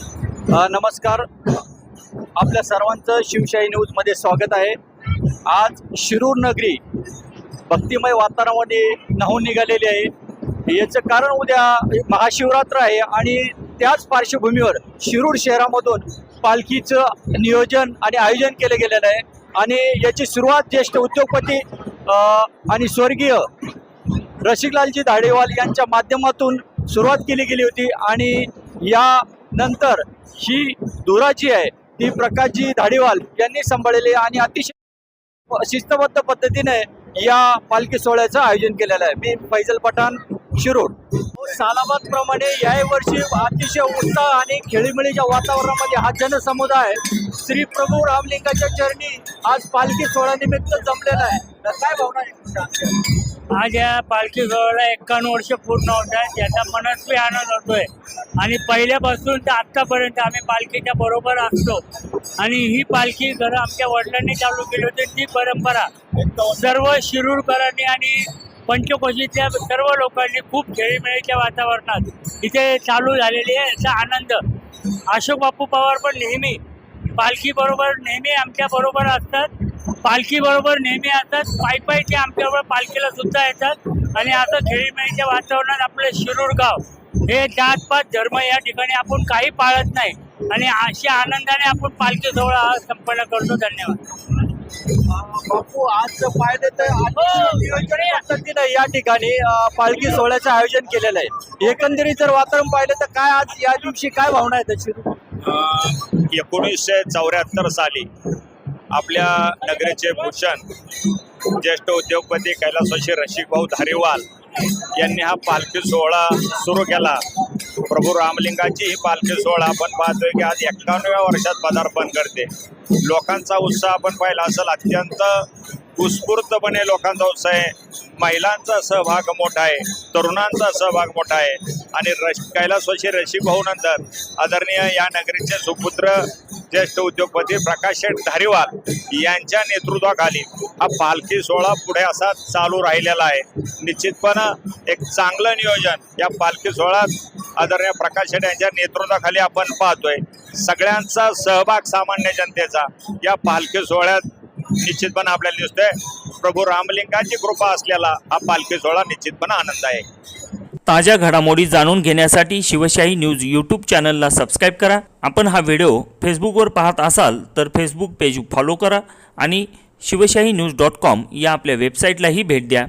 नमस्कार. आपल्या सर्वांचं शिवशाही न्यूजमध्ये स्वागत आहे. आज शिरूर नगरी भक्तिमय वातावरणामध्ये न्हावून निघालेली आहे. याचं कारण उद्या महाशिवरात्र आहे आणि त्याच पार्श्वभूमीवर शिरूर शहरामधून पालखीचं नियोजन आणि आयोजन केलं गेलेलं आहे. आणि याची सुरुवात ज्येष्ठ उद्योगपती आणि स्वर्गीय रसिकलालजी धाडेवाल यांच्या माध्यमातून सुरुवात केली गेली होती. आणि या नंतर ही धुरा जी आहे ती प्रकाशजी धाडीवाल यांनी सांभाळलेली आहे आणि अतिशय शिस्तबद्ध पद्धतीने या पालखी सोहळ्याचं आयोजन केलेलं आहे. मी फैजल पठाण शिरूर. सालाबाद प्रमाणे याही वर्षी अतिशय उत्साह आणि खेळीमेळीच्या वातावरणामध्ये हा जनसमुदाय श्री प्रभू रामलिंगाच्या चरणी आज पालखी सोहळ्यानिमित्त जमलेला आहे. तर काय भावना आहे? आज या पालखी सोहळ्याला एक्कावन्न वर्ष पूर्ण होत आहेत त्याचा मनस्वी आनंद होतोय. आणि पहिल्यापासून तर आत्तापर्यंत आम्ही पालखीच्या बरोबर असतो. आणि ही पालखी खरं आमच्या वडिलांनी चालू केली होती ती परंपरा सर्व शिरूरकरांनी आणि पंचकोशीतल्या सर्व लोकांनी खूप खेळीमेळीच्या वातावरणात इथे चालू झालेली आहे. याचा आनंद. अशोक बापू पवार पण नेहमी पालखी बरोबर नेहमी आमच्या बरोबर असतात. पालखी बरोबर नेहमी असतात पायी पायी ते आमच्याबरोबर पालखीला सुद्धा येतात. आणि असं खेळीमेळीच्या वातावरणात आपलं शिरूर गाव हे जात पात धर्म या ठिकाणी आपण काही पाळत नाही. आणि अशा आनंदाने आपण पालखी सोहळा हा संपन्न करतो. धन्यवाद. बापू आज पाहिले पद्धतीनं या ठिकाणी? पालखी सोहळ्याचं आयोजन केलेलं आहे. एकंदरीत जर वातावरण पाहिलं तर काय आज या दिवशी काय भावना आहेत अशी एकोणीसशे चौऱ्याहत्तर साली आपल्या नगरीचे भूषण ज्येष्ठ उद्योगपती कैलासवाशी रसिकभाऊ धारेवाल यांनी हा पालखी सोहळा सुरू केला. प्रभू रामलिंगाची ही पालखी सोहळा आपण पाहतोय की आज एक्कावन्नव्या वर्षात पदार्पण करते. लोकांचा उत्साह आपण पाहिला असेल अत्यंत उत्स्फूर्तपणे लोकांचा उत्साह आहे. महिलांचा सहभाग मोठा आहे. तरुणांचा सहभाग मोठा आहे. आणि रश कैलासवाशी रसिकभाऊ नंतर आदरणीय या नगरीचे सुपुत्र ज्येष्ठ उद्योगपती प्रकाश शेठ धारीवाल यांच्या नेतृत्वाखाली हा पालखी सोहळा पुढे असा चालू राहिलेला आहे. निश्चितपणे एक चांगलं नियोजन या पालखी सोहळ्यात आदरणीय प्रकाश शेठ यांच्या नेतृत्वाखाली आपण पाहतोय. सगळ्यांचा सहभाग सामान्य जनतेचा या पालखी सोहळ्यात निश्चितपणे आपल्याला दिसतोय. प्रभू रामलिंगाची कृपा असलेला हा पालखी सोहळा निश्चितपणे आनंद आहे ताज्या घडामोडी जाणून घेण्यासाठी शिवशाही न्यूज यूट्यूब चॅनलला सबस्क्राईब करा. आपण हा व्हिडिओ फेसबुकवर पाहत असाल तर फेसबुक पेज फॉलो करा आणि शिवशाही न्यूज डॉट कॉम या आपल्या वेबसाईटलाही भेट द्या.